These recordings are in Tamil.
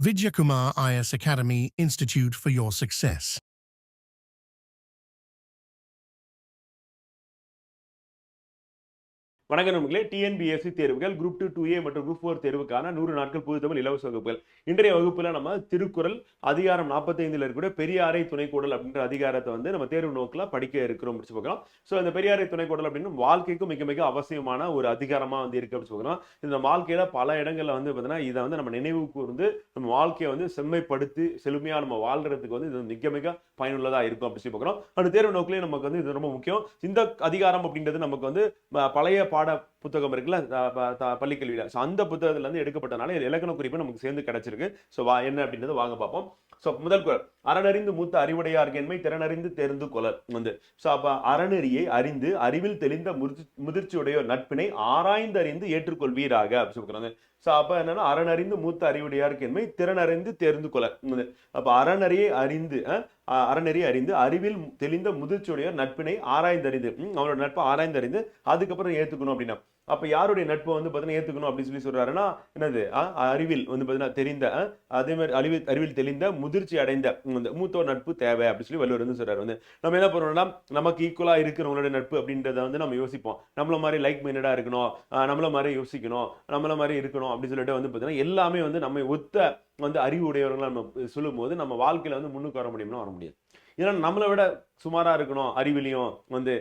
Vidyakumar IS Academy Institute for your success. வணக்கம் நண்பர்களே. டிஎன்பிஎஸ்சி தேர்வுகள் குரூப் டூ டூ ஏ மற்றும் குரூப் ஃபோர் தேர்வுக்கான நூறு நாட்கள் புது தமிழ் இலவச வகுப்புகள். இன்றைய வகுப்புல நம்ம திருக்குறள் அதிகாரம் நாற்பத்தைந்துல இருக்கக்கூடிய பெரியாரை துணைக்கூடல் அப்படின்ற அதிகாரத்தை வந்து நம்ம தேர்வு நோக்கில் படிக்க இருக்கிறோம் அப்படின்னு பார்க்கலாம். ஸோ இந்த பெரியாரை துணைக்கூடல் அப்படின்னு வாழ்க்கைக்கும் மிக மிக அவசியமான ஒரு அதிகாரமா வந்து இருக்கு அப்படின்னு பார்க்கலாம். இந்த வாழ்க்கையில பல இடங்கள்ல வந்து பார்த்தீங்கன்னா இதை வந்து நம்ம நினைவு கூர்ந்து நம்ம வாழ்க்கையை வந்து செம்மைப்படுத்தி செழுமையா நம்ம வாழ்றதுக்கு வந்து இது மிக மிக பயனுள்ளதா இருக்கும் அப்படின்னு சொல்லி பார்க்குறோம் அந்த தேர்வு நோக்கிலே நமக்கு வந்து இது ரொம்ப முக்கியம். இந்த அதிகாரம் அப்படின்றது நமக்கு வந்து பழைய பாட புத்தகம் இருக்குல்ல பள்ளிக்கல்வியில் பள்ளிக்கல்வியில. ஸோ அந்த புத்தகத்துலேருந்து எடுக்கப்பட்டனால இலக்கண குறிப்பு நமக்கு சேர்ந்து கிடச்சிருக்கு. ஸோ வா என்ன அப்படின்றத வாங்க பார்ப்போம். ஸோ முதல் குரல். அறனறிந்து மூத்த அறிவுடையார் என்மை திறனறிந்து தெரிந்து கொலர் வந்து. ஸோ அப்போ அறநெறியை அறிந்து அறிவில் தெளிந்த முதிர்ச்சி முதிர்ச்சியுடையோர் நட்பினை ஆராய்ந்து அறிந்து ஏற்றுக்கொள்வீராக அப்படின்னு சொல்லுறாங்க ஸோ அப்போ என்னன்னா அறனறிந்து மூத்த அறிவுடையாருக்கு என்மை திறனறிந்து தெரிந்து கொள்ள அப்போ அறநறியை அறிந்து அறநெறி அறநெறியை அறிந்து அறிவில் தெளிந்த முதிர்ச்சியுடைய நட்பினை ஆராய்ந்தறிந்து அவனோட நட்பை ஆராய்ந்தறிந்து அதுக்கப்புறம் ஏத்துக்கணும் அப்படின்னா. அப்போ யாருடைய நட்பை வந்து பார்த்தீங்கன்னா ஏற்றுக்கணும் அப்படின்னு சொல்லி சொல்கிறாருன்னா என்னது? அறிவில் வந்து பார்த்தீங்கன்னா தெரிந்த அதே மாதிரி அறிவில் அறிவில் தெளிந்த முதிர்ச்சி அடைந்த இந்த மூத்தோர் நட்பு தேவை அப்படின்னு சொல்லி வள்ளுவர் வந்து சொல்கிறார் வந்து நம்ம என்ன பண்ணுவோம்னா நமக்கு ஈக்குவலாக இருக்கிறவங்களோட நட்பு அப்படின்றத வந்து நம்ம யோசிப்போம். நம்மள மாதிரி லைக் மைண்டடாக இருக்கணும் நம்மள மாதிரி யோசிக்கணும் நம்மள மாதிரி இருக்கணும் அப்படின்னு சொல்லிட்டு வந்து பார்த்தீங்கன்னா எல்லாமே வந்து நம்ம ஒத்த வந்து அறிவு உடையவர்களாக நம்ம சொல்லும்போது நம்ம வாழ்க்கையில் வந்து முன்னுக்கு வர முடியும்னா வர முடியாது. ஏன்னா நம்மளை விட சுமாராக இருக்கணும் அறிவிலையும் வந்து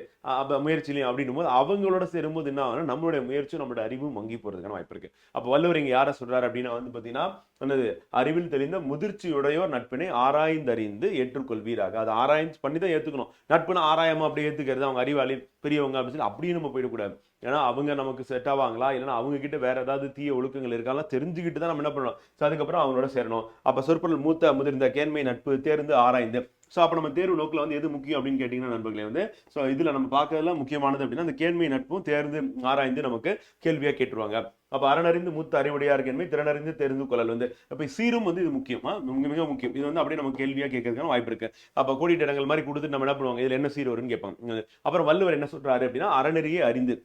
முயற்சிலையும் அப்படின்னும் போது அவங்களோட சேரும்போது என்ன ஆகும் நம்மளுடைய முயற்சியும் நம்மளோட அறிவும் மங்கி போகிறதுக்கான வாய்ப்பு இருக்குது அப்போ வல்லவர் இங்கே யாரை சொல்கிறார் அப்படின்னா வந்து பார்த்தீங்கன்னா என்னது அறிவில் தெளிந்த முதிர்ச்சியுடையோர் நட்பினை ஆராய்ந்தறிந்து ஏற்றுக்கொள்வீராக. அது ஆராய்ந்து பண்ணி தான் ஏற்றுக்கணும் நட்புனா ஆராயாம அப்படியே ஏற்றுக்கிறது அவங்க அறிவாளி பெரியவங்க அப்படின்னு சொல்லி அப்படியே நம்ம போயிடக்கூடாது. ஏன்னா அவங்க நமக்கு செட் ஆவாங்களா? இல்லைன்னா அவங்க கிட்ட வேற ஏதாவது தீய ஒழுக்கங்கள் இருக்காங்களா? தெரிஞ்சுக்கிட்டு தான் நம்ம என்ன பண்ணணும். ஸோ அதுக்கப்புறம் அவங்களோட சேரணும். அப்போ சொற்பொருள் மூத்த முதிர்ந்த கேண்மை நட்பு தேர்ந்து ஆராய்ந்து ஸோ அப்போ நம்ம தேர்வு நோக்கில் வந்து எது முக்கியம் அப்படின்னு கேட்டிங்கன்னா நண்பர்களே வந்து ஸோ இதில் நம்ம பார்க்கறதுல முக்கியமானது அப்படின்னா அந்த கேண்மை நட்பும் தேர்ந்து ஆராய்ந்து நமக்கு கேள்வியாக கேட்டுருவாங்க. அப்போ அறனறிந்து மூத்த அறிவுடையார் கேண்மை திறனறிந்து தெரிந்து கொள்ளல் வந்து அப்போ சீரும் வந்து இது முக்கியமா. மிக மிக முக்கியம். இது வந்து அப்படியே நம்ம கேள்வியாக கேட்கறதுக்கான வாய்ப்பு இருக்கு. அப்போ கோடிட்ட இடங்கள் மாதிரி கொடுத்து நம்ம என்ன பண்ணுவாங்க? இதில் என்ன சீர் வரும்னு கேட்பாங்க. அப்புறம் வள்ளுவர் என்ன சொல்றாரு அப்படின்னா அறநெறியை அறிந்து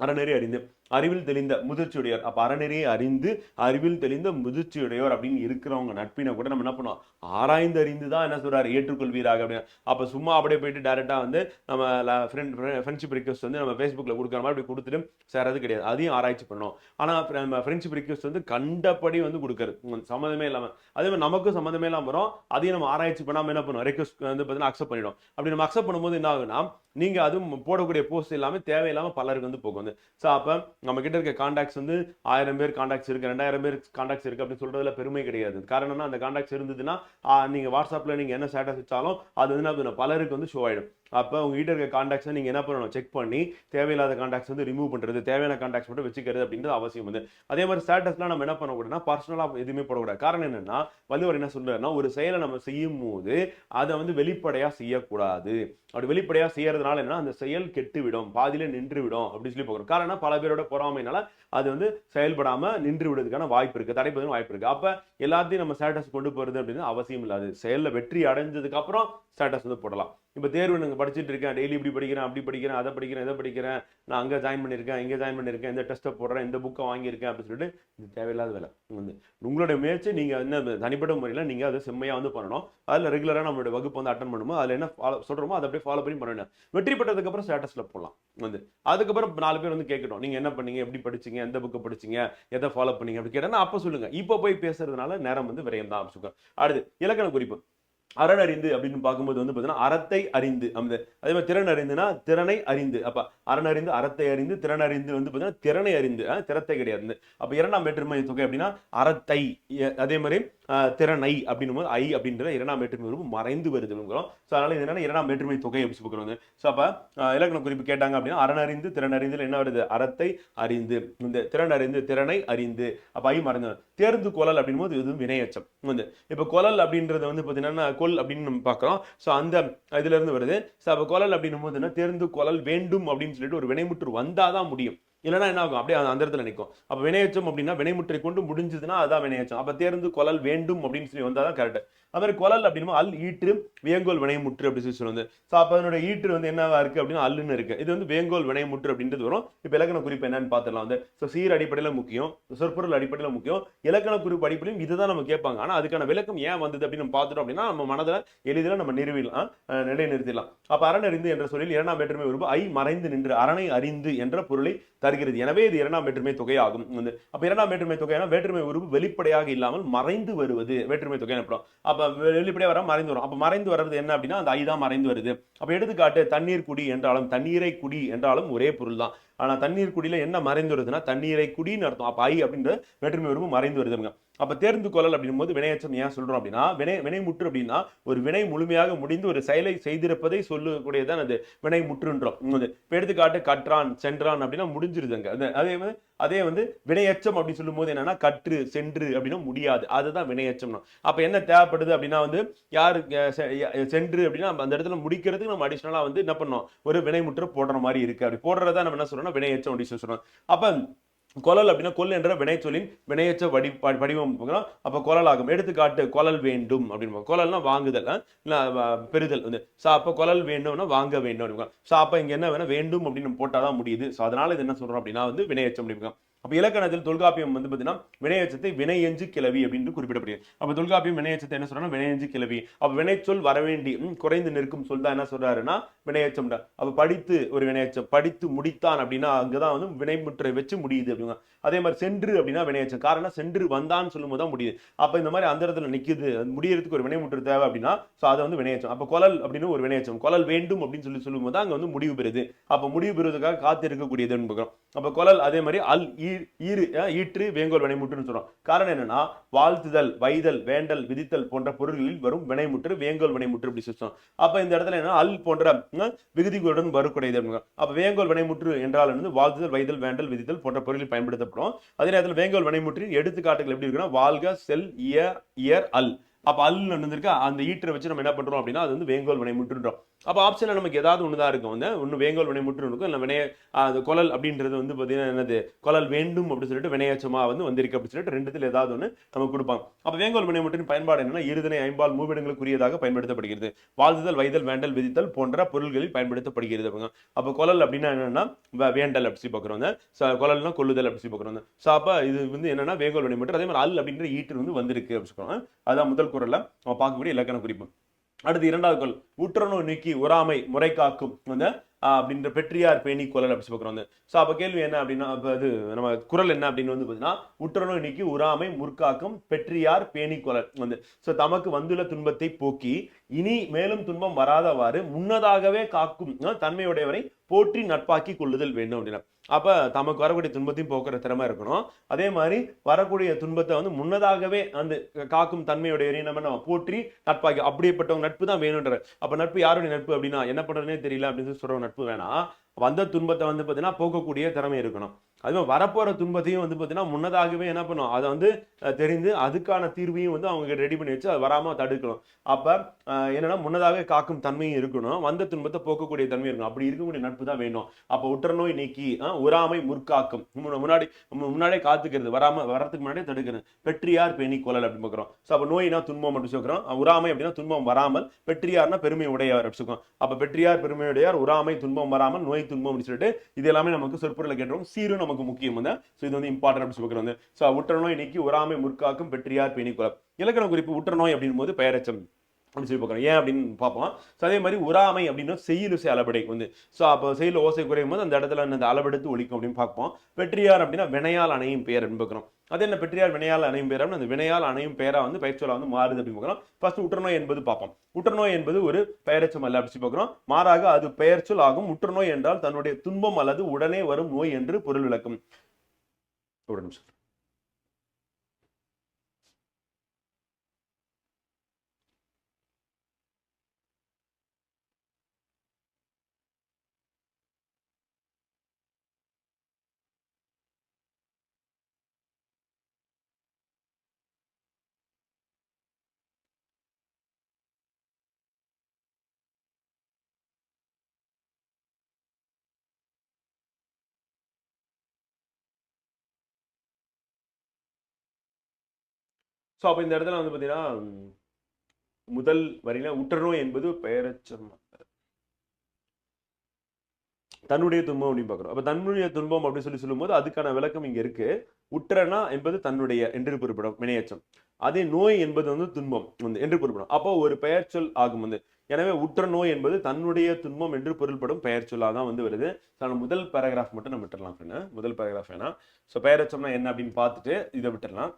அறநெறி அறிந்து. அறிவில் தெளிந்த முதிர்ச்சியுடையோர். அப்போ அறநெறியை அறிந்து அறிவில் தெளிந்த முதிர்ச்சியுடையோர் அப்படின்னு இருக்கிறவங்க நட்பினை கூட நம்ம என்ன பண்ணுவோம்? ஆராய்ந்து அறிந்து தான் என்ன சொல்கிறார் ஏற்றுக்கொள்வீராக அப்படின்னு. அப்போ சும்மா அப்படியே போயிட்டு டேரெக்டாக வந்து நம்ம ஃப்ரெண்ட் ஃப்ரெண்ட்ஷிப் ரிக்வஸ்ட் வந்து நம்ம ஃபேஸ்புக்கில் கொடுக்குற மாதிரி அப்படி கொடுத்துட்டு சேரது கிடையாது. அதையும் ஆராய்ச்சி பண்ணோம் ஆனால் நம்ம ஃப்ரெண்ட்ஷிப் ரிக்வஸ்ட் வந்து கண்டபடி வந்து கொடுக்குறது. சம்மந்தமே இல்லாமல் அதே மாதிரி நமக்கும் சம்மந்தமே இல்லாமல் வரும். அதையும் நம்ம ஆராய்ச்சி பண்ணாமல் என்ன பண்ணுவோம்? ரெக்வஸ்ட் வந்து பார்த்தீங்கன்னா அக்செப்ட் பண்ணிடும் அப்படி நம்ம அக்செப்ட் பண்ணும்போது என்ன ஆகுனா நீங்கள் அதுவும் போடக்கூடிய போஸ்ட் எல்லாமே தேவையில்லாமல் பலருக்கு வந்து போகும். வந்து ஸோ அப்போ நம்ம கிட்ட இருக்க காண்டாக்ட்ஸ் வந்து ஆயிரம் பேர் காண்டாக்ட்ஸ் இருக்கு ரெண்டாயிரம் பேர் காண்டாக்ட்ஸ் இருக்கு அப்படின்னு சொல்றதுல பெருமை கிடையாது. காரணம் அந்த காண்டாக்ட்ஸ் இருந்ததுன்னா நீங்கள் நீங்க வாட்ஸ்அப்ல நீங்க என்ன ஸ்டேட்டஸ் வச்சாலும் அது வந்து நான் பலருக்கு வந்து ஷோ ஆயிடும். அப்போ உங்ககிட்ட இருக்க காண்டாக்ட்ஸை நீங்க என்ன பண்ணணும்? செக் பண்ணி தேவையில்லாத காண்டாக்ட்ஸ் வந்து ரிமூவ் பண்றது தேவையான காண்டாக்ட்ஸ் மட்டும் வச்சுக்கிறது அப்படின்றது அவசியம் வந்து. அதே மாதிரி ஸ்டேட்டஸ்லாம் நம்ம என்ன பண்ணக்கூடாதுன்னா பர்சனலாக எதுவுமே போடக்கூடாது. காரணம் என்னன்னா வள்ளுவர் என்ன சொல்றாருன்னா ஒரு செயலை நம்ம செய்யும் போது அதை வந்து வெளிப்படையா செய்யக்கூடாது. அப்படி வெளிப்படையா செய்யறதுனால என்ன அந்த செயல் கெட்டுவிடும் பாதியிலே நின்றுவிடும் நின்று விடும் அப்படின்னு சொல்லி பார்க்குறோம் காரணம் பல பேரோட பொறாமைனால அது வந்து செயல்படாம நின்று விடுறதுக்கான வாய்ப்பு இருக்கு தடைப்பதற்கு வாய்ப்பு இருக்கு. அப்ப எல்லாத்தையும் நம்ம ஸ்டேட்டஸ் கொண்டு போறது அப்படின்னு அவசியம் இல்லாது. செயல்ல வெற்றி அடைஞ்சதுக்கு அப்புறம் ஸ்டேட்டஸ் வந்து போடலாம். இப்போ தேர்வு நாங்கள் படிச்சுட்டு இருக்கேன். டெய்லி இப்படி படிக்கிறேன் அப்படி படிக்கிறேன் அதை படிக்கிறேன் இதை படிக்கிறேன். நான் அங்கே ஜாயின் பண்ணியிருக்கேன் இங்கே ஜாயின் பண்ணியிருக்கேன் இந்த டெஸ்ட்டை போடுறேன் இந்த புக்கை வாங்கியிருக்கேன் அப்படின்னு சொல்லிட்டு இது தேவையில்லாத வேலை. வந்து உங்களுடைய முயற்சி நீங்கள் என்ன தனிப்பட்ட முறையில் நீங்கள் அதை செம்மையாக வந்து பண்ணணும். அதில் ரெகுலராக நம்மளுடைய வகுப்பு வந்து அட்டன் பண்ணுமோ அதில் என்ன ஃபாலோ சொல்கிறோமோ அதை அப்படியே ஃபாலோ பண்ணி பண்ணணும் வெற்றி பெற்றதுக்கப்புறம் ஸ்டேட்டஸில் போகலாம் போடலாம். வந்து அதுக்கப்புறம் நாலு பேர் வந்து கேட்கணும் நீங்கள் என்ன பண்ணீங்க எப்படி படிச்சிங்க எந்த புக்கை படிச்சீங்க எதை ஃபாலோ பண்ணீங்க அப்படி கேட்டால் அப்போ சொல்லுங்கள் இப்போ போய் பேசுறதுனால நேரம் வந்து விரயம் தான் சொல்லுங்க அடுத்து இலக்கண குறிப்பு. அரண் அறிந்து அப்படின்னு பார்க்கும்போது வந்து பார்த்தீங்கன்னா அறத்தை அறிந்து அந்த அதே மாதிரி திறன் அறிந்துனா திறனை அறிந்து. அப்போ அரண் அறிந்து அறத்தை அறிந்து திறன் அறிந்து வந்து பார்த்தீங்கன்னா திறனை அறிந்து திறத்தை கிடையாது. அப்போ இரண்டாம் வேற்றுமை தொகை அப்படின்னா அறத்தை அதே மாதிரி திறனை அப்படின்னும் போது ஐ அப்படின்றத இரண்டாம் வேற்றுமை உறுப்பு மறைந்து வருதுங்கிறோம் ஸோ அதனால இது என்னன்னா இரண்டாம் வேற்றுமை தொகை அப்படி சொல்லுறோம் ஸோ அப்போ இலக்கண குறிப்பு கேட்டாங்க அப்படின்னா அரண் அறிந்து திறன் அறிந்து என்ன வருது? அறத்தை அறிந்து. இந்த திறன் அறிந்து திறனை அறிந்து. அப்போ ஐ மறைந்து. தேர்ந்து கொலல் அப்படின்னும் போது இதுவும் வினையச்சம். வந்து இப்போ கொலல் அப்படின்றது வந்து பார்த்தீங்கன்னா கொல் அப்படின்னு நம்ம பார்க்குறோம். ஸோ அந்த இதுல இருந்து வருது. ஸோ அப்போ கொலல் அப்படின்னும் போது என்ன? தேர்ந்து கொலல் வேண்டும் அப்படின்னு சொல்லிட்டு ஒரு வினைமுற்று வந்தாதான் முடியும். இல்லைன்னா என்ன ஆகும்? அப்படியே அந்த- அந்த இடத்துல நிற்கும். அப்போ வினையச்சம் அப்படின்னா வினைமுற்றை கொண்டு முடிஞ்சதுன்னா அதான் வினையச்சம். அப்ப தேர்ந்து கொலல் வேண்டும் அப்படின்னு சொல்லி வந்தாதான் கரெக்ட் அது மாதிரி கொலல் அப்படின்னா அல் ஈற்று வேங்கோல் வினைமுற்று அப்படின்னு சொல்லி சொல்லுவாங்க. ஸோ அப்போ அதனோட ஈற்று வந்து என்னவா இருக்கு அப்படின்னா அல்லுன்னு இருக்கு. இது வந்து வேங்கோல் வினைமுற்று அப்படின்றது வரும். இப்போ இலக்கண குறிப்பு என்னன்னு பார்த்துடலாம் வந்து. ஸோ சீர் அடிப்படையில் முக்கியம் சொற்பொருள் அடிப்படையில் முக்கியம் இலக்கண குறிப்பு அடிப்படையிலும் இதுதான் நம்ம கேட்பாங்க. ஆனா அதுக்கான விளக்கம் ஏன் வந்தது அப்படின்னு நம்ம பார்த்துட்டோம் அப்படின்னா நம்ம மனதில் எளிதில் நம்ம நிறுவிடலாம் அஹ் நிலைநிறுத்திடலாம். அப்ப அரணறிந்து என்ற சொல்லில் இரண்டாம் வேற்றுமை உறுப்பு ஐ மறைந்து நின்று அரணை அறிந்து என்ற பொருளை தருகிறது. எனவே இது இரண்டாம் வேற்றுமை தொகையாகும் வந்து. அப்போ இரண்டாம் வேற்றுமை தொகையான வேற்றுமை உறுப்பு வெளிப்படையாக இல்லாமல் மறைந்து வருவது வேற்றுமை தொகை எனப்படும். வெளிப்படையாக வர மறைந்து வரும். அப்ப மறைந்து வர்றது என்ன அப்படின்னா அந்த ஐ தான் மறைந்து வருது. அப்ப எடுத்துக்காட்டு தண்ணீர் குடி என்றாலும் தண்ணீரை குடி என்றாலும் ஒரே பொருள் தான் ஆனா தண்ணீர் குடியில என்ன மறைந்து வருதுன்னா தண்ணீரை குடின்னு அர்த்தம். அப்ப ஐ அப்படின்றது வேற்றுமை உறுப்பு மறைந்து வருதுங்க அப்போ தேர்ந்து கொள்ளல் அப்படின்னும் போது வினையச்சம் ஏன் சொல்கிறோம் அப்படின்னா வினை வினைமுற்று அப்படின்னா ஒரு வினை முழுமையாக முடிந்து ஒரு செயலை செய்திருப்பதை சொல்லக்கூடியதான் அது வினை முற்றுன்றோம் எடுத்துக்காட்டு கற்றான் சென்றான் அப்படின்னா முடிஞ்சிருதுங்க. அது- அதே வந்து அதே வந்து வினையச்சம் அப்படின்னு சொல்லும்போது என்னன்னா கற்று சென்று அப்படின்னா முடியாது. அதுதான் வினையச்சம்னா. அப்போ என்ன தேவைப்படுது அப்படின்னா வந்து யார் செ- சென்று அப்படின்னா அந்த இடத்துல முடிக்கிறதுக்கு நம்ம அடிஷ்னலாக வந்து என்ன பண்ணோம் ஒரு வினைமுற்று போடுற மாதிரி இருக்கு. அப்படி போடுறதா நம்ம என்ன சொல்றோம்னா வினையச்சம் அப்படின்னு சொல்லி சொல்கிறோம் அப்போ கொலல் அப்படின்னா கொல் என்ற வினைச்சொலின் வினையச்ச வடி ப- வடிவம் அப்போ கொலல் ஆகும் எடுத்துக்காட்டு கொலல் வேண்டும் அப்படின்னு கொலல்னா வாங்குதல் இல்லை பெறுதல் வந்து. ஸோ அப்போ கொலல் வேண்டும்னா வாங்க வேண்டும் அப்படின்னு ஸோ அப்போ இங்கே என்ன வேணும்? வேண்டும் அப்படின்னு போட்டாதான் முடியுது. ஸோ அதனால இது என்ன சொல்றோம் அப்படின்னா வந்து வினையச்சம் அப்படின்னு அப்போ இலக்கணத்தில் தொல்காப்பியம் வந்து பார்த்தீங்கன்னா வினையச்சத்தை வினையஞ்சு கிளவி அப்படின்னு குறிப்பிடப்படுகிறது. அப்போ தொல்காப்பியம் வினையச்சத்தை என்ன சொல்றாங்கன்னா வினையஞ்சு கிளவி. அப்போ வினைச்சொல் வரவேண்டி குறைந்து நிற்கும் சொல் தான் என்ன சொல்றாருன்னா வினையச்சம் அப்போ படித்து ஒரு வினையச்சம் படித்து முடித்தான் அப்படின்னா அங்கதான் வந்து வினைமுற்றை வச்சு முடியுது அப்படிங்க. அதே மாதிரி சென்று அப்படின்னா வினையச்சம் காரணம் சென்று வந்தான்னு சொல்லும்போது தான் முடியுது. அப்போ இந்த மாதிரி அந்த இடத்துல நிக்குது. முடியறதுக்கு ஒரு வினைமுற்று தேவை அப்படின்னா ஸோ அதை வந்து வினையச்சம் அப்போ கொலல் அப்படின்னு ஒரு வினையச்சம் கொலல் வேண்டும் அப்படின்னு சொல்லி சொல்லும்போது தான் அங்கே வந்து முடிவு பெறுது. அப்போ முடிவு பெறுவதற்காக காத்து பார்க்குறோம் அப்போ அப்ப கொலல் அதே மாதிரி அல் ஈ- ஈறு ஈற்று வேங்கோல் வினைமுற்றுன்னு சொல்றோம். காரணம் என்னன்னா வாழ்த்துதல் வைதல் வேண்டல் விதித்தல் போன்ற பொருள்களில் வரும் வினைமுற்று வேங்கோல் வினைமுற்று அப்படி சொல்லுவோம் அப்ப இந்த இடத்துல என்ன அல் போன்ற விகுதிகளுடன் வரக்கூடியது அப்படிங்க. அப்ப வேங்கோல் வினைமுற்று என்றால் வந்து வாழ்த்துதல் வைதல் வேண்டல் விதித்தல் போன்ற பொருளில் பயன்படுத்தப்படும் அதே நேரத்தில் வேங்கோல் வினைமுற்றின் எடுத்துக்காட்டுகள் எப்படி இருக்குன்னா வாழ்க செல் இய இயர் அல். அப்ப அல் வந்துருக்கா. அந்த ஈற்றை வச்சு நம்ம என்ன பண்றோம் அப்படின்னா அது வந்து வேங்கோல் வினைமுற்றுன்றோம். அப்போ ஆப்ஷனில் நமக்கு ஏதாவது ஒண்ணுதான் இருக்கும். வந்து ஒன்று வேங்கோல் வினைமுற்று இருக்கும். இல்லை வினைய அது கொலல் அப்படின்றது வந்து பார்த்தீங்கன்னா என்னது? கொலல் வேண்டும் அப்படின்னு சொல்லிட்டு வினையச்சமாக வந்து வந்திருக்கு அப்படின்னு சொல்லிட்டு ரெண்டுத்தில் ஏதாவது ஒன்று நமக்கு கொடுப்பாங்க. அப்போ வேங்கோல் வினைமுற்றின் பயன்பாடு என்னன்னா இருதனை ஐம்பால் மூவிடங்களுக்குரியதாக பயன்படுத்தப்படுகிறது. வாழ்த்துதல் வைதல் வேண்டல் விதித்தல் போன்ற பொருள்களில் பயன்படுத்தப்படுகிறது அப்படிங்க. அப்போ கொலல் அப்படின்னா என்னன்னா வேண்டல் அப்படி சொல்லி பார்க்குறோம். ச- கொலல்னா கொள்ளுதல் அப்படி சொல்லி பார்க்குறோம். ஸோ அப்போ இது வந்து என்னன்னா வேங்கோல் வினைமுற்று அதே மாதிரி அல் அப்படின்ற ஈட்டு வந்து வந்திருக்கு அப்படி சொல்லுவாங்க. அதான் முதல் குரலில் நம்ம பார்க்கக்கூடிய இலக்கண குறிப்பு. அடுத்து இரண்டாவது குரல் உற்றனோ நீக்கி உறாமை முறை காக்கும் வந்து அப்படின்ற பெற்றியார் பேணி குரல் அப்படி பார்க்குறோம் வந்து ஸோ அப்போ கேள்வி என்ன அப்படின்னா அது இது நம்ம குரல் என்ன அப்படின்னு வந்து பார்த்தீங்கன்னா உற்றனோ நீக்கி உறாமை முற்காக்கும் பெற்றியார் பேணி குரல் வந்து. ஸோ தமக்கு வந்துள்ள துன்பத்தை போக்கி இனி மேலும் துன்பம் வராதவாறு முன்னதாகவே காக்கும் தன்மையுடையவரை போற்றி நட்பாக்கி கொள்ளுதல் வேண்டும் அப்படின்னா. அப்போ தமக்கு வரக்கூடிய துன்பத்தையும் போக்குற திறமை இருக்கணும். அதே மாதிரி வரக்கூடிய துன்பத்தை வந்து முன்னதாகவே அந்த காக்கும் தன்மையுடைய நம்ம நம்ம போற்றி நட்பாக்கி அப்படியேப்பட்டவங்க நட்பு தான் வேணுன்ற அப்போ நட்பு யாருடைய நட்பு அப்படின்னா என்ன பண்ணுறதுனே தெரியல அப்படின்னு சொல்லி சொல்கிற நட்பு வேணாம். வந்த துன்பத்தை வந்து பார்த்தீங்கன்னா போக்கக்கூடிய திறமை இருக்கணும். அதுவும் வரப்போற துன்பத்தையும் வந்து பார்த்தீங்கன்னா முன்னதாகவே என்ன பண்ணும்? அதை வந்து தெரிந்து அதுக்கான தீர்வையும் வந்து அவங்க ரெடி பண்ணி வச்சு அது வராம தடுக்கணும். அப்ப என்னென்னா என்னன்னா முன்னதாகவே காக்கும் தன்மையும் இருக்கணும். வந்த துன்பத்தை போக்கக்கூடிய தன்மை இருக்கணும். அப்படி இருக்கக்கூடிய நட்பு தான் வேணும். அப்போ உற்றநோய் நீக்கி உராமை உறாமை முற்காக்கும். முன்னாடி முன்னாடியே காத்துக்கிறது வராம வரதுக்கு முன்னாடியே தடுக்கிறது. பெற்றியார் பெணி கொலல் அப்படின்னு பார்க்குறோம். ஸோ அப்போ நோய்னா துன்பம் அப்படின்னு சொல்கிறோம் உறாமை அப்படின்னா துன்பம் வராமல் பெற்றியார்னா பெருமை உடையவர் அப்படி சொல்லுவோம் அப்போ பெற்றியார் பெருமை உடையார் உறாமை துன்பம் வராமல் நோய் துன்பம் அப்படின்னு சொல்லிட்டு இது எல்லாமே நமக்கு சொற்பொருளை கேட்டுரும் சீரும் நமக்கு முக்கியம் வந்து ஸோ இது வந்து இம்பார்ட்டன் அப்படின்னு சொல்லுறது வந்து ஸோ உற்ற நோய் நீக்கி உறாமை முற்காக்கும் பெற்றியார் பேணி இலக்கண குறிப்பு உற்றநோய் அப்படின் போது பெயரச்சம் அப்படின்னு சொல்லி பார்க்குறோம். ஏன் அப்படின்னு பார்ப்போம். ஸோ அதே மாதிரி உறாமை அப்படின்னா செய்யுலுசை அளபடை வந்து ஸோ அப்போ செயல் ஓசை குறையும் போது அந்த இடத்துல அந்த அளவெடுத்து ஒழிக்கும் அப்படின்னு பார்ப்போம். வெற்றியார் அப்படின்னா வினையால் அணையும் பெயர் அப்படின்னு பார்க்குறோம். அது என்ன பெற்றியார் வினையால் அணையும் பேரா? அந்த வினையால் அணையும் பேரா வந்து பயிற்சியோட வந்து மாறுது அப்படின்னு பார்க்கலாம் ஃபர்ஸ்ட் உற்றுநோய் என்பது பார்ப்போம். உற்றுநோய் என்பது ஒரு பெயரச்சம் அல்ல அப்படி பார்க்குறோம். மாறாக அது பெயர்ச்சொல் ஆகும். உற்றுநோய் என்றால் தன்னுடைய துன்பம் அல்லது உடனே வரும் நோய் என்று பொருள் விளக்கும். ஒரு நிமிஷம். ஸோ அப்போ இந்த இடத்துல வந்து பார்த்தீங்கன்னா முதல் வரியில உற்றநோய் என்பது பெயரச்சம் தன்னுடைய துன்பம் அப்படின்னு பார்க்குறோம். அப்போ தன்னுடைய துன்பம் அப்படின்னு சொல்லி சொல்லும்போது அதுக்கான விளக்கம் இங்கே இருக்கு. உற்றனா என்பது தன்னுடைய என்று குறிப்பிடும் வினையச்சம். அதே நோய் என்பது வந்து துன்பம் வந்து என்று குறிப்பிடும். அப்போ ஒரு பெயர்ச்சொல் ஆகும் வந்து. எனவே உற்ற நோய் என்பது தன்னுடைய துன்பம் என்று பொருள்படும் பெயர் சொல்லாக தான் வந்து வருது. முதல் பேராகிராஃப் மட்டும் நம்ம விட்டுறலாம் அப்படின்னா முதல் பேராகிராஃப் ஏன்னா ஸோ பெயரச்சம்னா என்ன அப்படின்னு பார்த்துட்டு இதை விட்டுறலாம்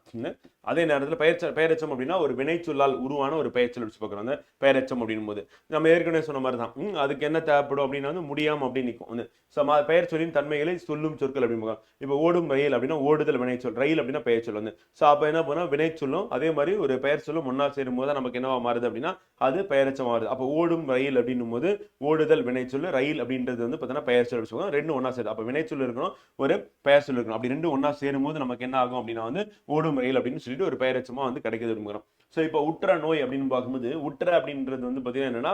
அதே நேரத்தில் பெயர்ச்ச பெயரச்சம் அப்படின்னா ஒரு வினைச்சொல்லால் உருவான ஒரு பெயர்ச்சல் வச்சு பார்க்குறோம். அந்த பெயரச்சம் அப்படின்னும் போது நம்ம ஏற்கனவே சொன்ன மாதிரி தான். அதுக்கு என்ன தேவைப்படும் அப்படின்னா வந்து முடியாமல் அப்படின்னு நிற்கும். வந்து ஸோ பெயர் சொல்லின் தன்மைகளை சொல்லும் சொற்கள் அப்படின்னு பார்க்கலாம் இப்போ ஓடும் ரயில் அப்படின்னா ஓடுதல் வினைச்சொல் ரயில் அப்படின்னா பெயர் சொல் வந்து. ஸோ அப்போ என்ன பண்ணால் வினைச்சொல்லும் அதே மாதிரி ஒரு பெயர் சொல்லும் ஒன்றா சேரும் போது நமக்கு என்னவா மாறுது அப்படின்னா அது பெயரச்சம் மாறுது. அப்போ ஓடும் ரயில் அப்படின்னும் போது ஓடுதல் வினைச்சொல் ரயில் அப்படின்றது வந்து பார்த்தீங்கன்னா பெயர் சொல் வச்சுக்கோங்க ரெண்டும் ஒன்றா சேரும் அப்போ வினைச்சொல் இருக்கணும் ஒரு பெயர் சொல் இருக்கணும். அப்படி ரெண்டும் ஒன்றா சேரும் போது நமக்கு என்ன ஆகும் அப்படின்னா வந்து ஓடும் ரயில் அப்படின்னு சொல்லிட்டு ஒரு பெயரச்சமாக வந்து கிடைக்குது விரும்புகிறோம் ஸோ இப்போ உற்ற நோய் அப்படின்னு பார்க்கும்போது உற்ற அப்படின்றது வந்து பார்த்தீங்கன்னா என்னன்னா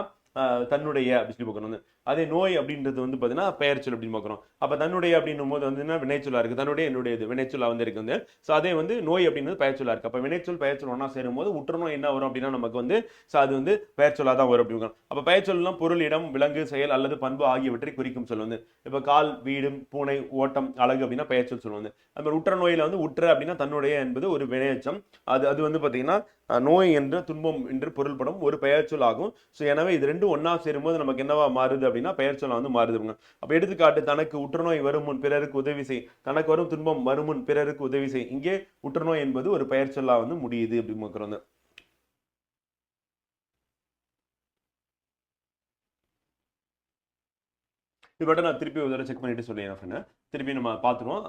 தன்னுடைய அப்படின்னு சொல்லி பார்க்கணும் அதே நோய் அப்படின்றது வந்து பார்த்தீங்கன்னா பெயர் அப்படின்னு பார்க்குறோம். அப்போ தன்னுடைய அப்படின்னும் போது வந்து என்ன வினைச்சொல்லாக இருக்குது தன்னுடைய என்னுடைய இது வினைச்சொல்லாக வந்து இருக்குது வந்து. ஸோ அதே வந்து நோய் அப்படின்றது பெயர்ச்சொல்லாக இருக்குது அப்போ வினைச்சொல் பெயர்ச்சொல் ஒன்றா சேரும்போது உற்றுநோய் என்ன வரும் அப்படின்னா நமக்கு வந்து ஸோ அது வந்து பெயர்ச்சொல்லாக தான் வரும் அப்படின்னு அப்போ பெயர்ச்சொல்லாம் பொருள் இடம் விலங்கு செயல் அல்லது பண்பு ஆகியவற்றை குறிக்கும் சொல் வந்து. இப்போ கால் வீடு பூனை ஓட்டம் அழகு அப்படின்னா பெயர்ச்சொல் சொல் சொல்லுவாங்க அது மாதிரி உற்ற நோயில் வந்து உற்ற அப்படின்னா தன்னுடைய என்பது ஒரு வினையச்சம். அது அது வந்து பார்த்தீங்கன்னா நோய் என்ற துன்பம் என்று பொருள்படும் ஒரு பெயர்ச்சொல் ஆகும். ஸோ எனவே இது ரெண்டும் ஒன்றா சேரும்போது நமக்கு என்னவா மாறுது அப்படின்னா பெயர்ச்சொல் வந்து மாறுதுங்க அப்போ எடுத்துக்காட்டு தனக்கு உற்றுநோய் வரும் முன் பிறருக்கு உதவி செய். தனக்கு வரும் துன்பம் வரும் முன் பிறருக்கு உதவி செய். இங்கே உற்றுநோய் என்பது ஒரு பெயர்ச்சொல்லாக வந்து முடியுது அப்படின்னு பார்க்குறோம் இது மட்டும் நான் திருப்பி ஒரு தடவை செக் பண்ணிட்டு சொல்லிடுறேன் friend. திருப்பி நம்ம பார்த்துருவோம்.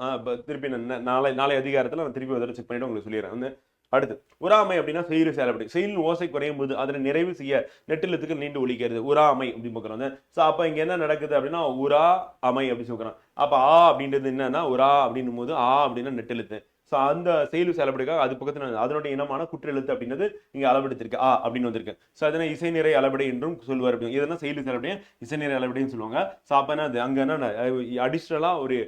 திருப்பி நான் நாளை நாளை அதிகாரத்தில் நான் திருப்பி ஒரு தடவை செக் பண்ணிட்டு உங்களுக்கு சொல்லிடுறேன். வந்து அடுத்து உராமை அப்படின்னா செயல் செயல்படி செயலின் ஓசை குறையும் போது அதனை நிறைவு செய்ய நெட்டிலத்துக்கு நீண்டு ஒழிக்கிறது உறாமை அப்படின்னு பார்க்குறோம் ஸோ அப்போ இங்கே என்ன நடக்குது அப்படின்னா உரா அமை அப்படின்னு சொல்கிறோம் அப்போ ஆ அப்படின்றது என்னன்னா உரா அப்படின்னும் போது ஆ அப்படின்னா நெட்டெழுத்து ஸோ அந்த செயல் செயல்படுக்காக அது பக்கத்தில் அதனுடைய இனமான குற்றெழுத்து அப்படின்றது இங்கே அளவெடுத்திருக்கு. ஆ அப்படின்னு வந்திருக்கு. ஸோ அதனை இசை நிறை அளவடை என்றும் சொல்வார் அப்படி இதெல்லாம் செயல் செயல்படியை இசை நிறை சொல்லுவாங்க. ஸோ அப்போ என்ன அது? அங்கே என்ன அடிஷ்னலாக ஒரு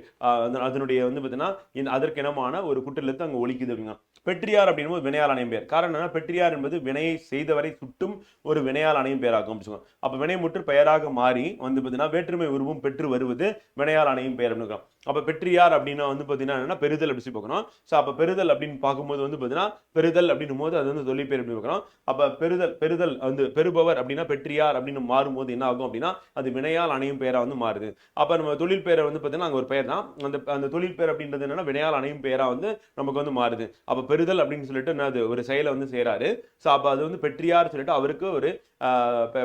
அதனுடைய வந்து பார்த்தீங்கன்னா அதற்கு இனமான ஒரு குற்றெழுத்து அங்கே ஒழிக்குது அப்படிங்க பெற்றியார் அப்படின்போது வினையால் அணையும் பேர் காரணம் என்ன பெற்றியார் என்பது வினையை செய்தவரை சுட்டும் ஒரு வினையால் அணையும் பேராகும் அப்படின்னு அப்போ வினை முற்று பெயராக மாறி வந்து பார்த்தீங்கன்னா வேற்றுமை உருவம் பெற்று வருவது வினையால் அணையும் பெயர் அப்படின்னு அப்போ பெற்றியார் அப்படின்னா வந்து பார்த்தீங்கன்னா என்னன்னா பெறுதல் அப்படி சொல்லி பார்க்கணும். ஸோ அப்போ பெறுதல் அப்படின்னு பார்க்கும்போது வந்து பார்த்தீங்கன்னா பெறுதல் அப்படின்னும் போது அது வந்து தொழிற்பேர் அப்படி பார்க்கணும். அப்போ பெறுதல் பெறுதல் வந்து பெறுபவர் அப்படின்னா பெற்றியார் அப்படின்னு மாறும்போது என்ன ஆகும் அப்படின்னா அது வினையால் அணையும் பெயராக வந்து மாறுது. அப்போ நம்ம தொழில் பெயரை வந்து பார்த்தீங்கன்னா அங்கே ஒரு பெயர் தான். அந்த அந்த தொழில் பெயர் அப்படின்றது என்னன்னா வினையால் அணையும் பெயராக வந்து நமக்கு வந்து மாறுது. அப்போ பெறுதல் அப்படின்னு சொல்லிட்டு என்னது ஒரு செயலை வந்து செய்கிறாரு ஸோ அப்போ அது வந்து பெற்றியார் சொல்லிட்டு அவருக்கு ஒரு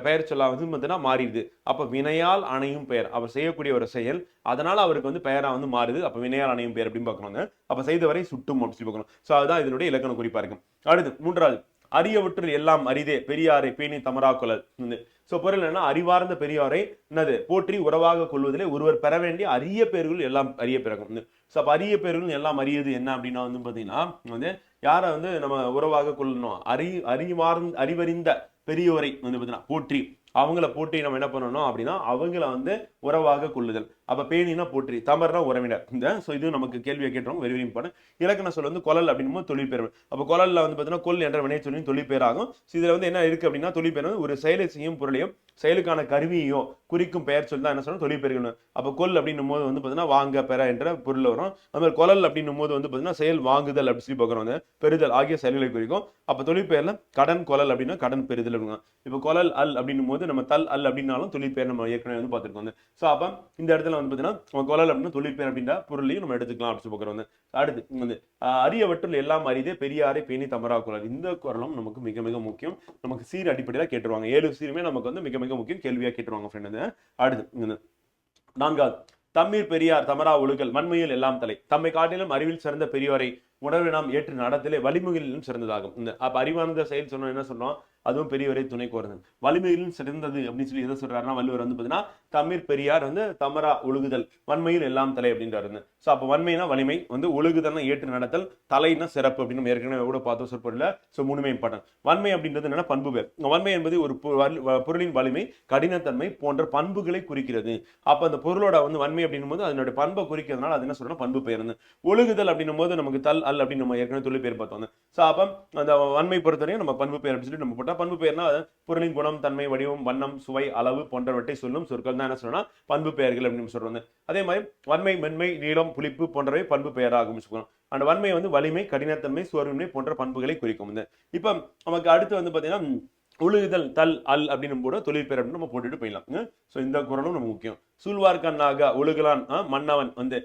பெயர் சொல்லா வந்து பார்த்தீங்கன்னா மாறிடுது. அப்போ வினையால் அணையும் பெயர். அவர் செய்யக்கூடிய ஒரு செயல் அதனால் அவருக்கு வந்து பெயராக வந்து மாறுது. அப்போ வினையால் அணையும் பெயர் அப்படின்னு பார்க்கணும் அப்போ செய்தவரை சுட்டும் அப்படின்னு சொல்லி பார்க்கணும். ஸோ அதுதான் இதனுடைய இலக்கண குறிப்பாக இருக்கும். அடுத்து மூன்றாவது அரியவற்றில் எல்லாம் அரிதே பெரியாரை பேணி தமராக்குழல். ஸோ பொருள் என்னன்னா அறிவார்ந்த பெரியாரை என்னது? போற்றி உறவாக கொள்வதிலே ஒருவர் பெற வேண்டிய அரிய பேர்கள் எல்லாம் அரிய பிறகும். ஸோ அப்போ அரிய பேர்கள் எல்லாம் அரியது என்ன அப்படின்னா வந்து பார்த்தீங்கன்னா வந்து யாரை வந்து நம்ம உறவாக கொள்ளணும்? அறி அறிவார்ந்த அறிவறிந்த பெரியோரை வந்து பார்த்தீங்கன்னா போற்றி. அவங்கள போற்றி நம்ம என்ன பண்ணணும் அப்படின்னா அவங்கள வந்து உறவாக கொள்ளுதல். அப்போ பேணினா போற்றி தமர்னா உறவினர். இந்த ஸோ இது நமக்கு கேள்வியை கேட்டோம் வெரி வெரி இம்பார்ட்டன்ட் இலக்கண சொல் வந்து கொலல் அப்படின்னும் போது தொழில் பேர் அப்போ கொலலில் வந்து பார்த்தீங்கன்னா கொல் என்ற வினை சொல்லி தொழில் பேராகும் ஸோ இதில் வந்து என்ன இருக்குது அப்படின்னா தொழில் பேர் வந்து ஒரு செயலை செய்யும் பொருளையும் செயலுக்கான கருவியையோ குறிக்கும் பெயர் சொல் தான் என்ன சொன்னால் தொழில் பெருகணும் அப்போ கொல் அப்படின்னும் போது வந்து பார்த்தீங்கன்னா வாங்க பெற என்ற பொருள் வரும். அது மாதிரி கொலல் அப்படின்னும் போது வந்து பார்த்தீங்கன்னா செயல் வாங்குதல் அப்படி சொல்லி பார்க்குறோம். வந்து பெறுதல் ஆகிய செயல்களை குறிக்கும். அப்போ தொழில் பெயரில் கடன் கொலல் அப்படின்னா கடன் பெறுதல் அப்படிங்க இப்போ கொலல் அல் அப்படின்னும் போது நம்ம தல் அல் அப்படின்னாலும் தொழில் பேர் நம்ம ஏற்கனவே வந்து பார்த்துருக்கோம். வந்து ஸோ அப்போ இந்த இடத்துல வந்து பார்த்தீங்கன்னா கொலல் அப்படின்னா தொழில் அப்படின்ற பொருளையும் நம்ம எடுத்துக்கலாம் அப்படின்னு சொல்லி வந்து. அடுத்து வந்து அரியவற்றுள் எல்லாம் அறிதே பெரியாரை பேணி தமரா குரல் இந்த குரலும் நமக்கு மிக மிக முக்கியம். நமக்கு சீர் அடிப்படையில் கேட்டுருவாங்க. ஏழு சீருமே நமக்கு வந்து மிக மிக முக்கியம் கேள்வியாக கேட்டுருவாங்க ஃப்ரெண்ட் அடுத்து நான்காவது தம்மீர் பெரியார் தமரா ஒழுகல் வன்மையில் எல்லாம் தலை. தம்மை காட்டிலும் அறிவில் சிறந்த பெரியோரை உணர்வை நாம் ஏற்று நடத்திலே வலிமுகிலும் சிறந்ததாகும். இந்த அப்ப அறிவார்ந்த செயல் சொன்னோம் என்ன சொன்னோம்? அதுவும் பெரியவரை துணை கோருது வலிமையிலும் சிறந்தது அப்படின்னு சொல்லி எதை சொல்றாருன்னா வள்ளுவர் வந்து பார்த்தீங்கன்னா தமிழ் பெரியார் வந்து தமரா ஒழுகுதல் வன்மையில் எல்லாம் தலை அப்படின்றாரு ஸோ அப்போ வன்மைனா வலிமை வந்து ஒழுகுதல்னா ஏற்று நடத்தல் தலைனா சிறப்பு அப்படின்னு நம்ம ஏற்கனவே கூட பார்த்தோம் சொற்பொருள் ஸோ மூணுமே இம்பார்ட்டன்ட் வன்மை அப்படின்றது என்னன்னா பண்பு பேர் வன்மை என்பது ஒரு பொ- பொருளின் வலிமை கடினத்தன்மை போன்ற பண்புகளை குறிக்கிறது. அப்போ அந்த பொருளோட வந்து வன்மை அப்படின்னும் போது அதனுடைய பண்பை குறிக்கிறதுனால அது என்ன சொல்றோம் பண்பு பெயர் ஒழுகுதல் அப்படின்னும் போது நமக்கு தல் அல் அப்படின்னு நம்ம ஏற்கனவே தொழில் பேர் பார்த்தோம் ஸோ அப்போ அந்த வன்மை பொறுத்தவரையும் நம்ம பண்பு பெயர் அப்படின்னு சொல்லி நம்ம போட்டால் பண்பு பெயர்னா பொருளின் குணம் தன்மை வடிவம் வண்ணம் சுவை அளவு போன்றவற்றை சொல்லும் சொற்கள் தான் என்ன சொல்லணும் பண்பு பெயர்கள் அப்படின்னு சொல்றோம். அதே மாதிரி வன்மை மென்மை நீளம் புளிப்பு போன்றவை பண்பு பெயராகும் சொல்லணும் அந்த வன்மை வந்து வலிமை கடினத்தன்மை சோர்வின்மை போன்ற பண்புகளை குறிக்கும். இப்போ நமக்கு அடுத்து வந்து பார்த்தீங்கன்னா உழுகுதல் தல் அல் அப்படின்னு போட தொழில் அப்படின்னு நம்ம போட்டுட்டு போயிடலாம். ஸோ இந்த குரலும் நம்ம முக்கியம். சூழ்வார்கண்ணாக ஒழுகலான் ஆ, மன்னவன் வந்து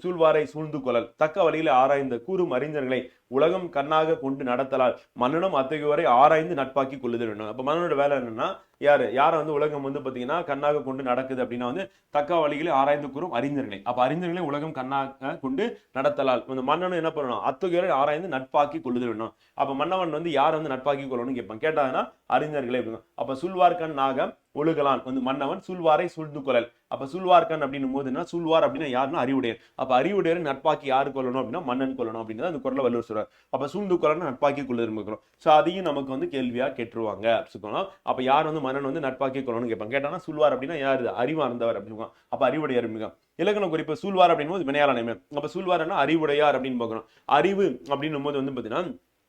சூழ்வாரை சூழ்ந்து கொள்ளல். தக்க வழியில் ஆராய்ந்த கூறும் அறிஞர்களை உலகம் கண்ணாக கொண்டு நடத்தலால் மன்னனும் அத்தகையோரை ஆராய்ந்து நட்பாக்கி கொள்ளுதல் வேணும் அப்போ மன்னனோட வேலை என்னன்னா யார்? யாரை வந்து உலகம் வந்து பார்த்தீங்கன்னா கண்ணாக கொண்டு நடக்குது அப்படின்னா வந்து தக்க வழிகளை ஆராய்ந்து கூறும் அறிஞர்களை. அப்போ அறிஞர்களை உலகம் கண்ணாக கொண்டு நடத்தலால் இந்த மன்னனும் என்ன பண்ணணும்? அத்தகையோரை ஆராய்ந்து நட்பாக்கி கொள்ளுதல் வேணும் அப்போ மன்னவன் வந்து யார் வந்து நட்பாக்கி கொள்ளணும்னு கேட்பான் கேட்டாங்கன்னா அறிஞர்களை அப்படிங்க அப்ப சுல்வார்கண் நாகம் ஒழுகலான் வந்து மன்னவன் சுல்வாரை சூழ்ந்து கொள்ளல் அப்ப சுல்வார்கன் அப்படின்னும் போது என்ன? சுல்வார் அப்படின்னா யாருன்னா அறிவுடையர். அப்ப அறிவுடையர் நட்பாக்கி யாரு கொள்ளணும் அப்படின்னா மன்னன் கொள்ளணும் அப்படின்னு அந்த குரலை வள்ளுவர் சொல்றாரு. அப்ப சூழ்ந்து கொள்ளணும் நட்பாக்கி கொள்ள இருக்கிறோம் சோ அதையும் நமக்கு வந்து கேள்வியா கேட்டுருவாங்க. அப்படின்னு சொல்லலாம் அப்ப யார் வந்து மன்னன் வந்து நட்பாக்கி கொள்ளணும்னு கேட்பாங்க. கேட்டானா சுல்வார் அப்படின்னா யாரு? அறிவார்ந்தவர் அப்படின்னு சொல்லுவாங்க. அப்ப அறிவுடையர் மிக இலக்கண குறிப்பு சூழ்வார் அப்படின்னும் போது வினையாளனை அப்ப சூழ்வார்னா அறிவுடையார் அப்படின்னு பார்க்கணும். அறிவு அப்படின்னும் போது வந்து பாத்தீங்கன்னா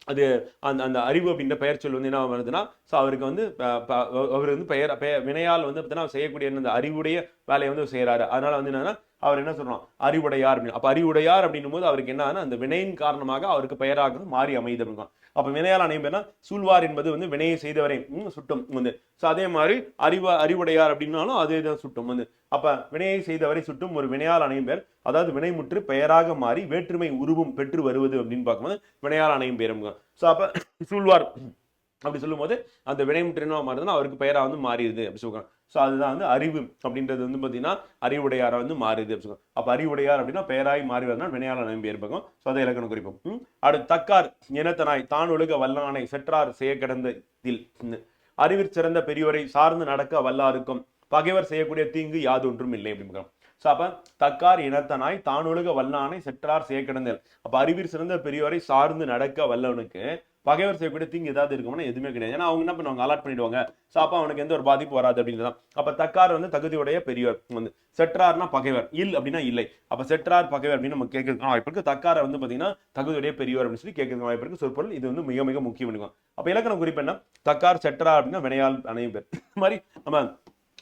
அது அந்த அந்த அறிவு அப்படின்ற பெயர் சொல் வந்து என்ன வருதுன்னா ஸோ அவருக்கு வந்து ப- அவர் வந்து பெயர் பெயர் வினையால் வந்து பார்த்தீங்கன்னா செய்யக்கூடிய அந்த அறிவுடைய வேலையை வந்து செய்கிறாரு அதனால வந்து என்னன்னா அவர் என்ன சொல்றோம்? அறிவுடையார் அப்படின்னு. அப்ப அறிவுடையார் அப்படின்னும் போது அவருக்கு என்னன்னா அந்த வினையின் காரணமாக அவருக்கு பெயராக மாறி அமைது அப்படிங்கும் அப்ப வினையால் அணையும் பேர்னா சூழ்வார் என்பது வந்து வினையை செய்தவரை சுட்டும் வந்து. ஸோ அதே மாதிரி அறிவ அறிவுடையார் அப்படின்னாலும் அதே தான் சுட்டும் வந்து. அப்ப வினையை செய்தவரை சுட்டும் ஒரு வினையால் அணையும் பேர். அதாவது வினைமுற்று பெயராக மாறி வேற்றுமை உருவம் பெற்று வருவது அப்படின்னு பார்க்கும்போது வினையால் அணையும் பேருங்க ஸோ அப்ப சூழ்வார் அப்படி சொல்லும்போது அந்த வினைமுற்று என்ன மாறுதுன்னா அவருக்கு பெயராக வந்து மாறிடுது அப்படி சொல்லுவாங்க. ஸோ அதுதான் வந்து அறிவு அப்படின்றது வந்து பார்த்தீங்கன்னா அறிவுடையாராக வந்து மாறுது அப்படி சொல்லுவாங்க. அப்போ அறிவுடையார் அப்படின்னா பெயராய் மாறி வரதுனா வினையால் அணையும் இருப்பாங்க ஸோ அதை இலக்கணம் குறிப்போம். அடுத்து தக்கார் இனத்தனாய் தான் ஒழுக வல்லானை செற்றார் செய்ய கிடந்ததில் அறிவிற் சிறந்த பெரியோரை சார்ந்து நடக்க வல்லாருக்கும். பகைவர் செய்யக்கூடிய தீங்கு யாதொன்றும் இல்லை அப்படின்னு ஸோ அப்போ தக்கார் இனத்தனாய் தானொழுக வல்லானை செற்றார் செய்ய கிடந்தல் அப்போ அறிவிற் சிறந்த பெரியோரை சார்ந்து நடக்க வல்லவனுக்கு பகைவர் செய்யக்கூடிய திங்க் ஏதாவது இருக்கும்னா எதுவுமே கிடையாது. ஏன்னா அவங்க என்ன பண்ணுவாங்க? அலாட் பண்ணிடுவாங்க. ஸோ அப்போ அவனுக்கு எந்த ஒரு பாதிப்பு வராது அப்படின்றதான் அப்போ தக்கார் வந்து தகுதியுடைய பெரியவர். வந்து செற்றார்னா பகைவர். இல் அப்படின்னா இல்லை. அப்போ செற்றார் பகைவர் அப்படின்னு நம்ம கேட்கறதுக்கான வாய்ப்பு இருக்கு. தக்காரை வந்து பார்த்தீங்கன்னா தகுதியுடைய பெரியவர் அப்படின்னு சொல்லி கேட்கறதுக்கு வாய்ப்பு இருக்கு. சொற்பொருள் இது வந்து மிக மிக முக்கியம் இருக்கும் அப்போ இலக்கணம் குறிப்பு என்ன? தக்கார் செற்றார் அப்படின்னா வினையால் அணையும் பேர். மாதிரி நம்ம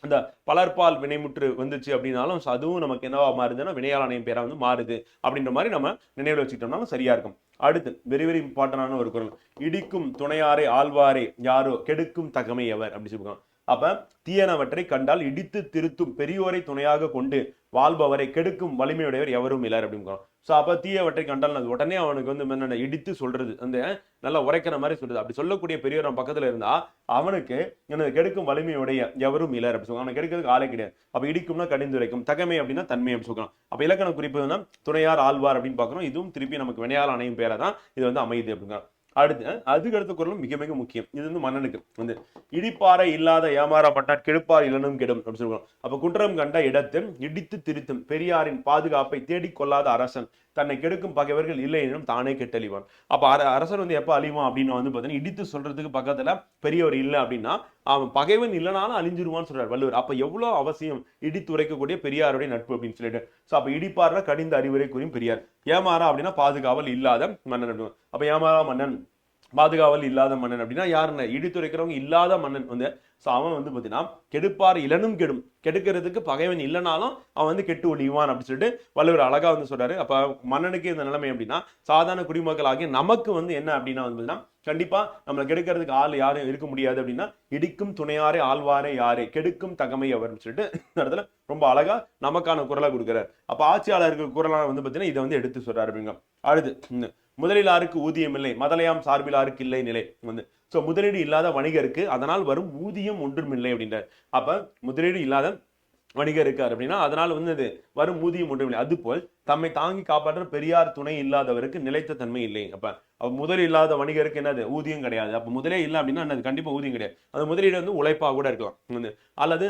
அந்த பலர்பால் வினைமுற்று வந்துச்சு அப்படின்னாலும் அதுவும் நமக்கு என்னவா மாறுதுன்னா வினையால் பேராக வந்து மாறுது அப்படின்ற மாதிரி நம்ம நினைவில் வச்சுக்கிட்டோம்னாலும் சரியா இருக்கும். அடுத்து வெரி வெரி இம்பார்ட்டன்டான ஒரு குரல். இடிக்கும் துணையாரே ஆழ்வாரே யாரோ கெடுக்கும் தகமை எவர் அப்படி சொல்லுவாங்க அப்ப தீயனவற்றை கண்டால் இடித்து திருத்தும் பெரியோரை துணையாக கொண்டு வாழ்பவரை கெடுக்கும் வலிமையுடையவர் எவரும் இலர் அப்படின்னு ஸோ அப்ப தீயவற்றை கண்டால் அது உடனே அவனுக்கு வந்து என்னென்ன இடித்து சொல்றது அந்த நல்லா உரைக்கிற மாதிரி சொல்றது. அப்படி சொல்லக்கூடிய பெரியவர் நம்ம பக்கத்துல இருந்தா அவனுக்கு என்ன கெடுக்கும் வலிமையுடைய எவரும் இலர் அப்படி சொல்லுவாங்க. அவனை கெடுக்கிறதுக்கு ஆளே கிடையாது. அப்ப இடிக்கும்னா கடிந்துரைக்கும் தகமை அப்படின்னா தன்மை அப்படி சொல்லலாம் அப்ப இலக்கண குறிப்பு துணையார் ஆழ்வார் அப்படின்னு பார்க்குறோம். இதுவும் திருப்பி நமக்கு வினையால் அணையும் பேரை தான் இது வந்து அமையுது அப்படிங்கிறோம் அடுத்து அதுக்கு அடுத்த குரலும் மிக மிக முக்கியம். இது வந்து மன்னனுக்கு. வந்து இடிப்பாறை இல்லாத ஏமாறப்பட்டார் கெடுப்பார் இளனும் கெடும் அப்படின்னு சொல்லுவோம் அப்ப குற்றம் கண்ட இடத்தில் இடித்து திருத்தும் பெரியாரின் பாதுகாப்பை தேடிக்கொள்ளாத அரசன் தன்னை கெடுக்கும் பகைவர்கள் இல்லை எனும் தானே கெட்டழிவான். அப்ப அரசன் வந்து எப்ப அழிவான் அப்படின்னு வந்து பாத்தீங்கன்னா இடித்து சொல்றதுக்கு பக்கத்துல பெரியவர் இல்லை அப்படின்னா அவன் பகைவன் இல்லைனாலும் அழிஞ்சிருவான்னு சொல்றாரு வள்ளுவர். அப்ப எவ்வளவு அவசியம் இடித்து உரைக்கக்கூடிய பெரியாருடைய நட்பு அப்படின்னு சொல்லிட்டு. ஸோ அப்ப இடிப்பார்ல கடிந்த அறிவுரை கூறியும் பெரியார். ஏமாறா அப்படின்னா பாதுகாவல் இல்லாத மன்னன் அப்ப ஏமாறா மன்னன் பாதுகாவல் இல்லாத மன்னன் அப்படின்னா யாருன்னு? இடித்துரைக்கிறவங்க இல்லாத மன்னன் வந்து ஸோ அவன் வந்து பார்த்தீங்கன்னா கெடுப்பார் இளனும் கெடும். கெடுக்கிறதுக்கு பகைவன் இல்லைனாலும் அவன் வந்து கெட்டு ஒழிவான் அப்படின்னு சொல்லிட்டு வள்ளுவர் அழகாக வந்து சொல்றாரு. அப்போ மன்னனுக்கு இந்த நிலைமை அப்படின்னா சாதாரண குடிமக்கள் ஆகிய நமக்கு வந்து என்ன அப்படின்னா வந்து பார்த்தீங்கன்னா கண்டிப்பா நம்மளை கெடுக்கிறதுக்கு ஆள் யாரும் இருக்க முடியாது அப்படின்னா இடிக்கும் துணையாரே ஆழ்வாரே யாரே கெடுக்கும் தகமை அவர்னு சொல்லிட்டு இந்த இடத்துல ரொம்ப அழகா நமக்கான குரலை கொடுக்குறாரு. அப்போ ஆட்சியாளர்கள் குரலாக வந்து பார்த்தீங்கன்னா இதை வந்து எடுத்து சொல்றாரு அப்படிங்க. அடுத்து முதலிலாருக்கு ஊதியம் இல்லை மதலையாம் சார்பிலாருக்கு இல்லை நிலை வந்து ஸோ முதலீடு இல்லாத வணிகருக்கு அதனால் வரும் ஊதியம் ஒன்றும் இல்லை அப்படின்றார். அப்போ முதலீடு இல்லாத வணிகர் இருக்கார் அப்படின்னா அதனால் வந்து அது வரும் ஊதியம் ஒன்றும் இல்லை அதுபோல் தம்மை தாங்கி காப்பாற்ற பெரியார் துணை இல்லாதவருக்கு நிலைத்த தன்மை இல்லை. அப்போ முதலில் முதல் இல்லாத வணிகருக்கு என்னது? ஊதியம் கிடையாது. அப்போ முதலே இல்லை அப்படின்னா என்னது? கண்டிப்பாக ஊதியம் கிடையாது. அந்த முதலீடு வந்து உழைப்பாக கூட இருக்கலாம். வந்து அல்லது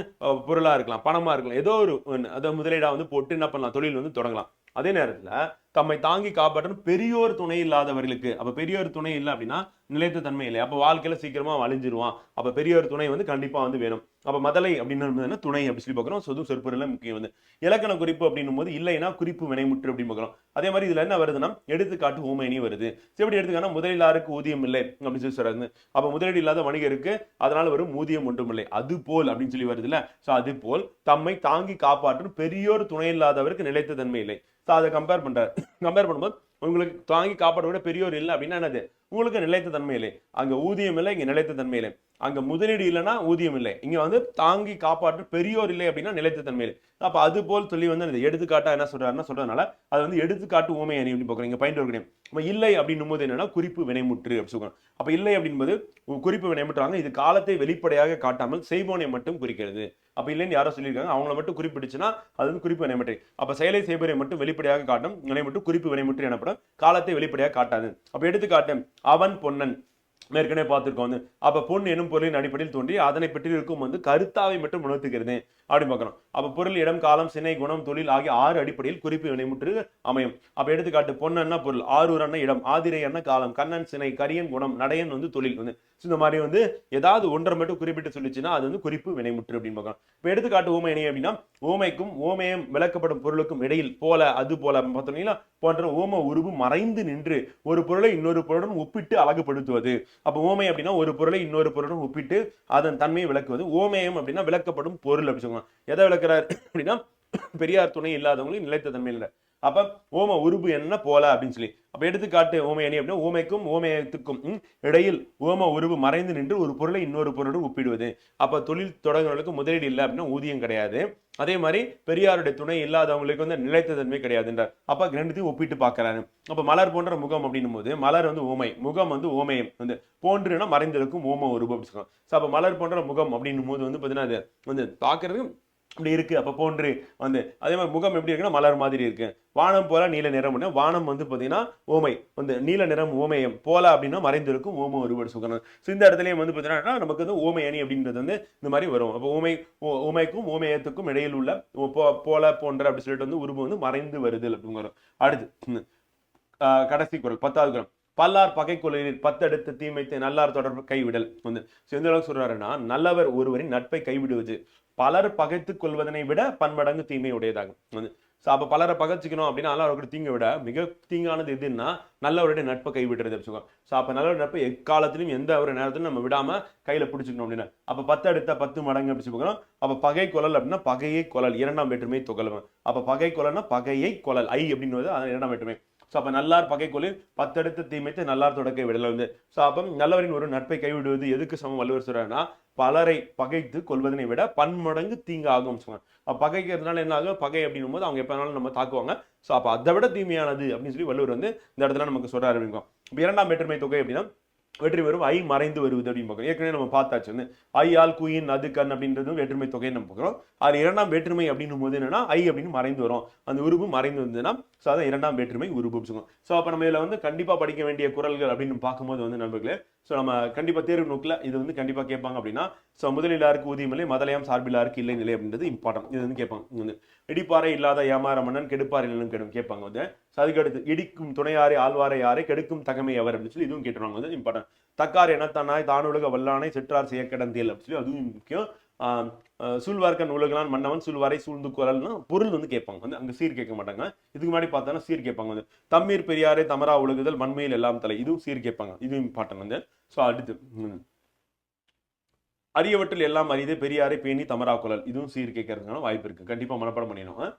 பொருளாக இருக்கலாம் பணமாக இருக்கலாம். ஏதோ ஒரு ஒண்ணு, அதை முதலீடாக வந்து போட்டு என்ன பண்ணலாம்? தொழில் வந்து தொடங்கலாம். அதே நேரத்தில் தம்மை தாங்கி காப்பாற்றணும். பெரியோர் துணை இல்லாதவர்களுக்கு. அப்போ பெரியோர் துணை இல்லை அப்படின்னா நிலைத்த தன்மை இல்லை அப்போ வாழ்க்கையில் சீக்கிரமாக அழிஞ்சிருவான் அப்போ பெரியோர் துணை வந்து கண்டிப்பாக வந்து வேணும். அப்போ மதலை அப்படின்னு துணை அப்படி சொல்லி பார்க்குறோம். சொது சொற்பொருள் முக்கியம் வந்து. இலக்கண குறிப்பு அப்படின்னும் போது இல்லைன்னா குறிப்பு வினைமுற்று அப்படின்னு பார்க்குறோம். அதே மாதிரி இதில் என்ன வருதுன்னா எடுத்துக்காட்டு ஊமைனி வருது. சரி, எப்படி எடுத்துக்காட்டா முதலீடாருக்கு ஊதியம் இல்லை அப்படின்னு சொல்லி சொல்றாரு. அப்போ முதலீடு இல்லாத வணிகருக்கு அதனால் வரும் ஊதியம் ஒன்றும் இல்லை. அது போல் அப்படின்னு சொல்லி வருதுல்ல சோ அது போல் தம்மை தாங்கி காப்பாற்றும் பெரியோர் துணை இல்லாதவருக்கு நிலைத்த தன்மை இல்லை. ஸோ அதை கம்பேர் பண்ணுறாரு கம்பேர் பண்ணும்போது உங்களுக்கு தாங்கி காப்பாற்ற விட பெரியோர் இல்லை அப்படின்னா என்னது? உங்களுக்கு நிலைத்த தன்மை இல்லை அங்கே ஊதியம் இல்லை இங்கே நிலைத்த தன்மை இல்லை அங்கே முதலீடு இல்லைன்னா ஊதியம் இல்லை. இங்கே வந்து தாங்கி காப்பாற்று பெரியோர் இல்லை அப்படின்னா நிலைத்த தன்மை இல்லை அது போல் சொல்லி வந்து அந்த எடுத்துக்காட்டாக என்ன சொல்கிறாருன்னா சொல்றதுனால அது வந்து எடுத்துக்காட்டு ஊமை அணி அப்படின்னு பார்க்குறோம் இங்கே பயன் கிடையாது இல்லை அப்படின்னும் போது என்னன்னா குறிப்பு வினைமுற்று அப்படி சொல்றோம் அப்போ இல்லை அப்படின்பது குறிப்பு வினைமுற்றாங்க. இது காலத்தை வெளிப்படையாக காட்டாமல் செய்வோனை மட்டும் குறிக்கிறது. அப்போ இல்லைன்னு யாரோ சொல்லியிருக்காங்க. அவங்கள மட்டும் குறிப்பிடுச்சுன்னா அது வந்து குறிப்பு வினைமுற்று. அப்போ செயலை செய்பவரை மட்டும் வெளிப்படையாக காட்டும் வினைமுற்று குறிப்பு வினைமுற்று எனப்படும். காலத்தை வெளிப்படையாக காட்டாது. அப்போ எடுத்துக்காட்டு அவன் பொன்னன். ஏற்கனவே பார்த்துருக்கோம் வந்து அப்போ பொன் எனும் பொருளின் அடிப்படையில் தோன்றி அதனை பெற்றிருக்கும் வந்து கருத்தாவை மட்டும் உணர்த்துகிறது. அப்படின்னு பார்க்கணும் அப்போ பொருள் இடம் காலம் சினை குணம் தொழில் ஆகிய ஆறு அடிப்படையில் குறிப்பு வினைமுற்று அமையும். அப்போ எடுத்துக்காட்டு பொன்னன்னா பொருள் ஆரூர் அண்ணன் இடம் ஆதிரை அண்ண காலம் கண்ணன் சினை கரியன் குணம் நடையன் வந்து தொழில் வந்து. ஸோ இந்த மாதிரி வந்து ஏதாவது ஒன்றை மட்டும் குறிப்பிட்டு சொல்லிச்சுன்னா அது வந்து குறிப்பு வினைமுற்று அப்படின்னு பார்க்கலாம். இப்போ எடுத்துக்காட்டு ஓமை இணையம் அப்படின்னா ஓமைக்கும் ஓமயம் விளக்கப்படும் பொருளுக்கும் இடையில் போல அது போல பார்த்தோம்னா போன்ற ஓம உருவு மறைந்து நின்று ஒரு பொருளை இன்னொரு பொருளுடன் ஒப்பிட்டு அழகுபடுத்துவது. அப்போ ஓமை அப்படின்னா ஒரு பொருளை இன்னொரு பொருளுடன் ஒப்பிட்டு அதன் தன்மையை விளக்குவது. ஓமயம் அப்படின்னா விளக்கப்படும் பொருள் அப்படின்னு சொல்லுவாங்க. எதை விளக்குறாரு? அப்படின்னா பெரியார் துணை இல்லாதவங்களுக்கு நிலைத்த தன்மை இல்லை அப்ப ஓம உருபு என்ன போல அப்படின்னு சொல்லி. அப்ப எடுத்துக்காட்டு ஓமை அணி அப்படின்னா ஓமைக்கும் ஓமயத்துக்கும் இடையில் ஓம உருவு மறைந்து நின்று ஒரு பொருளை இன்னொரு பொருளோடு ஒப்பிடுவது. அப்ப தொழில் தொடங்குறவங்களுக்கு முதலீடு இல்லை அப்படின்னா ஊதியம் கிடையாது. அதே மாதிரி பெரியாருடைய துணை இல்லாதவங்களுக்கு வந்து நிலைத்த தன்மை கிடையாதுன்றார் அப்ப ரெண்டுத்தையும் ஒப்பிட்டு பார்க்கறாரு. அப்ப மலர் போன்ற முகம் அப்படின்னும் போது மலர் வந்து ஓமை முகம் வந்து ஓமயம் வந்து போன்றுனா மறைந்திருக்கும் ஓம உருவம் அப்படின்னு சொல்லுவாங்க. ஸோ அப்ப மலர் போன்ற முகம் அப்படின்னும் போது வந்து பார்த்தீங்கன்னா அது வந்து பார்க்கறதுக்கு இப்படி இருக்கு. அப்போ போன்று வந்து அதே மாதிரி முகம் எப்படி இருக்குன்னா மலர் மாதிரி இருக்கு. வானம் போல நீல நிறம் வானம் வந்து பார்த்தீங்கன்னா ஓமை. வந்து நீல நிறம் ஓமயம். போல அப்படின்னா மறைந்திருக்கும். ஓம ஒருவர் சுகனம். ஸோ இந்த இடத்துலையும் வந்து பார்த்தீங்கன்னா நமக்கு வந்து ஓமை அணி அப்படின்றது வந்து இந்த மாதிரி வரும். அப்போ ஓமை ஓ- ஓமைக்கும் ஓமயத்துக்கும் இடையில் உள்ள ஓ- போல போன்ற அப்படி சொல்லிட்டு வந்து உருவம் வந்து மறைந்து வருது அப்படின்னு வரும் அடுத்து கடைசி குரல் பத்தாவது குரல். பல்லார் பகை கொள்ளையில் பத்தெடுத்து தீமைத்து நல்லார் தொடர்பு கைவிடல். வந்து எந்த அளவுக்கு சொல்றாருன்னா நல்லவர் ஒருவரின் நட்பை கைவிடுவது. பலர் பகைத்துக் கொள்வதனை விட பன்மடங்கு தீமை உடையதாகும் வந்து ஸோ அப்போ பலரை பகைச்சிக்கணும் அப்படின்னா அவர்களுக்கு தீங்கை விட மிக தீங்கானது எதுன்னா நல்லவருடைய நட்பை கைவிடுறது அப்படின்னு ஸோ அப்போ நல்லவர் நட்பை எக்காலத்திலும் எந்த ஒரு நேரத்திலும் நம்ம விடாமல் கையில் பிடிச்சிக்கணும் அப்படின்னா அப்போ பத்து அடுத்த பத்து மடங்கு அப்படி சொல்லுவோம் அப்போ பகை குழல் அப்படின்னா பகையை குழல் இரண்டாம் வேற்றுமை தொகலவன் அப்போ பகை குழல்னா பகையை குழல் ஐ அப்படின்னு அது இரண்டாம் வேற்றுமை. ஸோ அப்போ நல்லார் பகை கொலில் பத்தெடுத்து தீமைத்து நல்லார் தொடக்க விடல வந்து ஸோ அப்போ நல்லவரின் ஒரு நட்பை கைவிடுவது எதுக்கு சமம் வள்ளுவர் சொல்றாருன்னா பலரை பகைத்து கொள்வதனை விட பன்மடங்கு தீங்கு ஆகும் சொல்லுவாங்க அப்போ பகைக்கிறதுனால என்ன ஆகும் பகை அப்படின்னும் போது அவங்க எப்போ வேணாலும் நம்ம தாக்குவாங்க. ஸோ அப்போ அதை விட தீமையானது அப்படின்னு சொல்லி வள்ளுவர் வந்து இந்த இடத்துல நமக்கு சொல்கிறார் அப்படிங்க இப்போ இரண்டாம் வேற்றுமை தொகை அப்படின்னா வெற்றி பெறும். ஐ மறைந்து வருவது அப்படின்னு பார்க்குறோம் ஏற்கனவே நம்ம பார்த்தாச்சு வந்து ஐ ஆல் குயின் அது கண் அப்படின்றதும் வேற்றுமை தொகையை நம்ம பார்க்குறோம் அது இரண்டாம் வேற்றுமை அப்படின்னும் போது என்னன்னா ஐ அப்படின்னு மறைந்து வரும். அந்த உருவு மறைந்து வந்ததுன்னா ஸோ அதான் இரண்டாம் வேற்றுமை உருவு சொல்லுவோம். ஸோ அப்போ நம்ம இதில் வந்து கண்டிப்பாக படிக்க வேண்டிய குரல்கள் அப்படின்னு பார்க்கும்போது வந்து நண்பர்களே ஸோ நம்ம கண்டிப்பாக தேர்வு நோக்கில் இது வந்து கண்டிப்பாக கேட்பாங்க அப்படின்னா ஸோ முதலிலாருக்கு ஊதியமில்லை மதலையாம் சார்பிலாருக்கு இல்லை நிலை அப்படின்றது இம்பார்ட்டன்ட் இது வந்து கேட்பாங்க. வந்து இடிப்பாறை இல்லாத ஏமாற மன்னன் கெடுப்பாறை இல்லைன்னு கேட்பாங்க. வந்து அதுக்கு அடுத்து இடிக்கும் துணையாரை ஆழ்வாரை யாரை கெடுக்கும் தகமை அவர் அப்படின்னு சொல்லி இதுவும் கேட்டுருவாங்க வந்து இம்பார்ட்டன்ட் தக்கார் எனத்தானாய் தானுலக வல்லானை செற்றார் செய்ய கிடந்தியல் அப்படின்னு சொல்லி அதுவும் முக்கியம். சூழ்வார்க்கன் உலகலான் மன்னவன் சூழ்வாரை சூழ்ந்து குரல்னா பொருள் வந்து கேட்பாங்க. வந்து அங்கே சீர் கேட்க மாட்டாங்க. இதுக்கு முன்னாடி பார்த்தோன்னா சீர் கேட்பாங்க. வந்து தம்மீர் பெரியாரே தமரா உலகுதல் மண்மையில் எல்லாம் தலை. இதுவும் சீர் கேட்பாங்க. இதுவும் இம்பார்ட்டன் வந்து ஸோ அடுத்து அரியவற்றில் எல்லாம் அரிதே பெரியாரை பேணி தமரா குரல். இதுவும் சீர் கேட்கறதுக்கான வாய்ப்பு இருக்கு. கண்டிப்பாக மனப்பாடம் பண்ணிடணும்.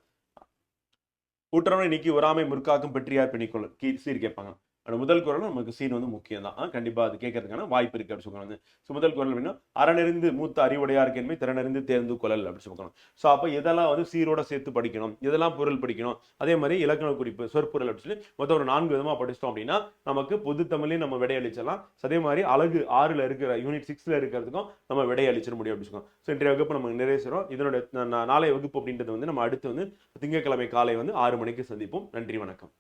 ஆ? நீக்கி ஒராமை முற்காக்கும் பெற்றியார் பெணிக்கொள் கீ சீர் கேட்பாங்க அந்த முதல் குரல் நமக்கு சீன் வந்து முக்கியம் தான் கண்டிப்பாக அது கேட்கறதுக்கான வாய்ப்பு இருக்குது அப்படின்னு சொல்லுவாங்க. ஸோ முதல் குரல் அப்படின்னா அறநெறிந்து மூத்த அறிவுடையாருக்கு என்பதை திறனறிந்து தேர்ந்து கொள்ளல் அப்படின்னு சொல்லணும் ஸோ அப்போ இதெல்லாம் வந்து சீரோட சேர்த்து படிக்கணும். இதெல்லாம் பொருள் படிக்கணும். அதே மாதிரி இலக்கண குறிப்பு சொற்பொருள் அப்படின்னு சொல்லி மொத்தம் ஒரு நான்கு விதமாக படிச்சிட்டோம் அப்படின்னா நமக்கு பொது தமிழையும் நம்ம விடையளிச்சிடலாம். அதே மாதிரி அழகு ஆறில் இருக்கிற யூனிட் சிக்ஸில் இருக்கிறதுக்கும் நம்ம விடையளிச்சிட முடியும் அப்படின்னு சொல்லலாம் ஸோ இன்றைய வகுப்பு நம்ம நிறைவேறோம் இதனுடைய நாளைய வகுப்பு அப்படின்றது வந்து நம்ம அடுத்து வந்து திங்கட்கிழமை காலை வந்து ஆறு மணிக்கு சந்திப்போம். நன்றி வணக்கம்.